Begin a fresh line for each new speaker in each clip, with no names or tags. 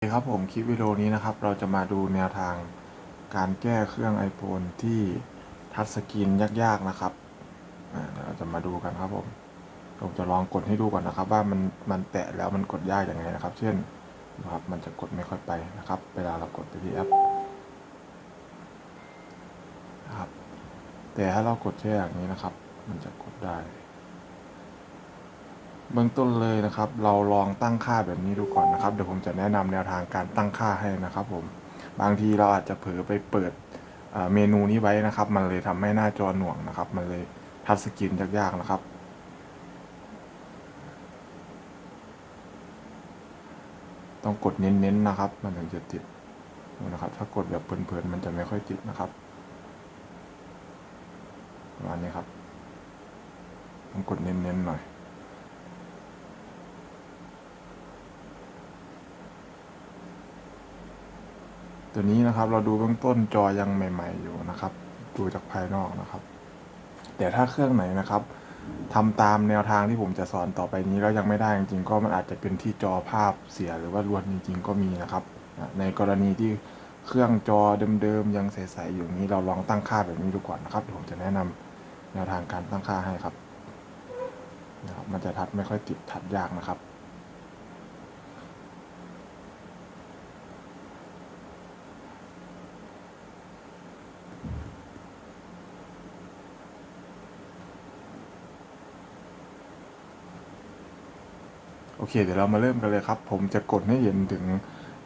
โอเคครับผมคลิปวิดีโอนี้นะครับ เราจะมาดูแนวทางการแก้เครื่อง iPhone ที่ทัชสกรีนยากๆนะครับเราจะมาดูกันครับผมผมจะลองกดให้ดูก่อนนะครับ ว่ามันมันแตะแล้วมันกดยากอย่างไงนะครับ เช่นนะครับมันจะกดไม่ค่อยไปนะครับ เวลาเรากดไปที่แอปนะครับแต่ถ้าเรากดแค่อย่างนี้นะครับ มันจะกดได้ เบื้องต้นเลยนะครับ เราลองตั้งค่าแบบนี้ดูก่อนนะครับ เดี๋ยวผมจะแนะนำแนวทางการตั้งค่าให้นะครับ ผม บางทีเราอาจจะเผลอไปเปิดเมนูนี้ไว้นะครับ มันเลยทำให้หน้าจอหน่วงนะครับ มันเลยทัชสกรีนยากๆนะครับต้องกดเน้นๆนะครับ มันถึงจะติดนะครับ ถ้ากดแบบเพลินๆมันจะไม่ค่อยติดนะครับประมาณนี้ครับ ต้องกดเน้นๆหน่อย ตัวนี้นะครับเราดูเบื้องต้นจอยังใหม่ ๆอยู่นะครับ ดูจากภายนอกนะครับ แต่ถ้าเครื่องไหนนะครับทำตามแนวทางที่ผมจะสอนต่อไปนี้แล้วยังไม่ได้จริงๆ ก็มันอาจจะเป็นที่จอภาพเสียหรือว่ารวนจริง ๆ ก็มีนะครับ ในกรณีที่เครื่องจอเดิมๆยังใสๆอยู่นี้เราลองตั้งค่าแบบนี้ดูก่อนนะครับเดี๋ยวผมจะแนะนำแนวทางการตั้งค่าให้ครับนะครับ มันจะทัดไม่ค่อยติดทัดยากนะครับ โอเค เดี๋ยวเรามาเริ่มกันเลยครับ ผมจะกดให้เห็นถึง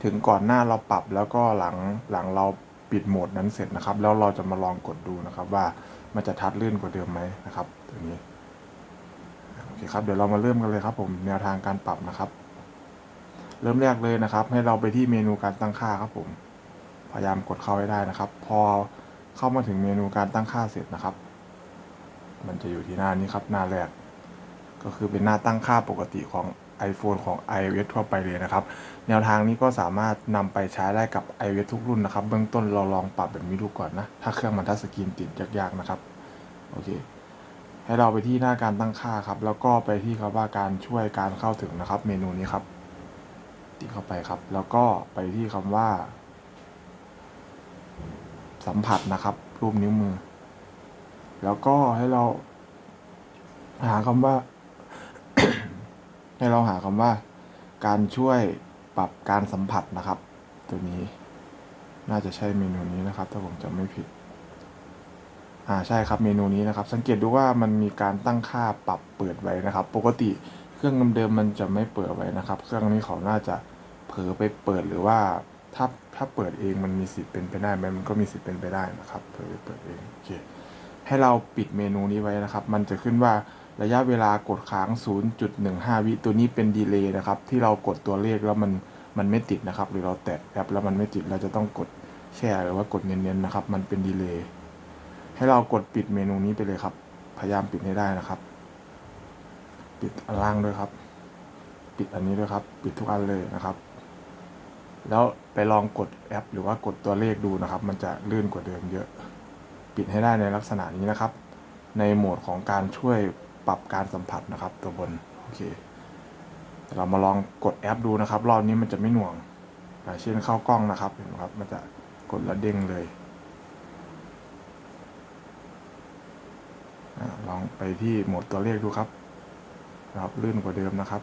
ถึงก่อนหน้าเราปรับแล้วก็หลังหลังเราปิดโหมดนั้นเสร็จนะครับ แล้วเราจะมาลองกดดูนะครับ ว่ามันจะทัดลื่นกว่าเดิมไหมนะครับตัวนี้โอเคครับเดี๋ยวเรามาเริ่มกันเลยครับ ผมแนวทางการปรับนะครับ เริ่มแรกเลยนะครับ ให้เราไปที่เมนูการตั้งค่าครับ ผมพยายามกดเข้าให้ได้นะครับ พอเข้ามาถึงเมนูการตั้งค่าเสร็จนะครับ มันจะอยู่ที่หน้านี้ครับหน้าแรก ก็คือเป็นหน้าตั้งค่าปกติของ iPhone ของ iOS ทั่วไปเลยนะครับ แนวทางนี้ก็สามารถนำไปใช้ได้กับ iOS ทุกรุ่นนะครับ เบื้องต้นเราลองปรับแบบนี้ดูก่อนนะ ถ้าเครื่องมันทัชสกรีนติดยากๆนะครับ โอเค ให้เราไปที่หน้าการตั้งค่าครับ แล้วก็ไปที่คำว่าการช่วยการเข้าถึงนะครับ เมนูนี้ครับ ติดเข้าไปครับ แล้วก็ไปที่คำว่า สัมผัสนะครับ รูปนิ้วมือ แล้วก็ให้เราหาคำว่า ให้เราหาคำว่า การช่วยปรับการสัมผัสนะครับ ตัวนี้น่าจะใช่เมนูนี้นะครับ ถ้าผมจำไม่ผิด อ่าใช่ครับเมนูนี้นะครับ สังเกตดูว่ามันมีการตั้งค่าปรับเปิดไว้นะครับ ปกติเครื่องเดิมๆมันจะไม่เปิดไว้นะครับ เครื่องนี้เขาน่าจะเผลอไปเปิดหรือว่าถ้าถ้าเปิดเองมันมีสิทธิ์เป็นไปได้ไหมมันก็มีสิทธิ์เป็นไปได้นะครับเผลอไปเปิดเองโอเคให้เราปิดเมนูนี้ไว้นะครับ มันจะขึ้นว่า ระยะเวลากดค้าง 0.15 วิตัวนี้เป็นดีเลย์นะครับ ที่เรากดตัวเลขแล้วมันมันไม่ติดนะครับ หรือเราแตะแอปแล้วมันไม่ติดเราจะต้องกดแช่หรือว่ากดเน้นๆนะครับ มันเป็นดีเลย์ให้เรากดปิดเมนูนี้ไปเลยครับ พยายามปิดให้ได้นะครับ ปิดอันล่างด้วยครับ ปิดอันนี้ด้วยครับ ปิดทุกอันเลยนะครับ แล้วไปลองกดแอป หรือว่ากดตัวเลขดูนะครับ มันจะลื่นกว่าเดิมเยอะ ปิดให้ได้ในลักษณะนี้นะครับ ในโหมดของการช่วย ปรับการสัมผัสนะครับ ตัวบนโอเคเรามาลองกดแอปดูนะครับ รอบนี้มันจะไม่หน่วงเช่นเข้ากล้องนะครับเห็นไหมครับมันจะกดแล้วเด้งเลยอลองไปที่โหมดตัวเลขดูครับนะครับลื่นกว่าเดิมนะครับ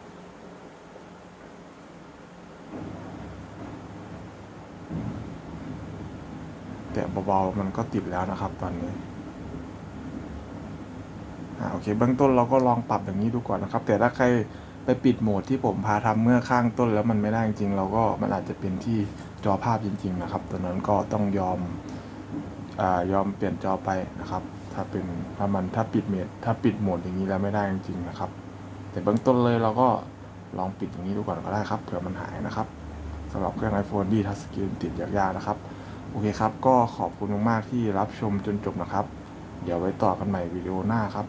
แต่เบาๆมันก็ติดแล้วนะครับตอนนี้ อ่าโอเคเบื้องต้นเราก็ลองปรับอย่างนี้ดูก่อนนะครับ แต่ถ้าใครไปปิดโหมดที่ผมพาทำเมื่อข้างต้นแล้วมันไม่ได้จริง เราก็มันอาจจะเป็นที่จอภาพจริง ๆ นะครับตัวนั้นก็ต้องยอมอยอมเปลี่ยนจอไปนะครับ ถ้าเป็นถ้ามันถ้าปิดเมดถ้าปิดโหมดอย่างนี้แล้วไม่ได้จริง ๆ นะครับ แต่เบื้องต้นเลยเราก็ลองปิดอย่างนี้ดูก่อนก็ได้ครับเผื่อมันหายนะครับสำหรับเครื่อง iPhone ที่ทัชสกรีนติดยากๆนะครับ โอเคครับ ก็ขอบคุณมากๆที่รับชมจนจบนะครับ เดี๋ยวไว้ต่อกันใหม่วิดีโอหน้าครับ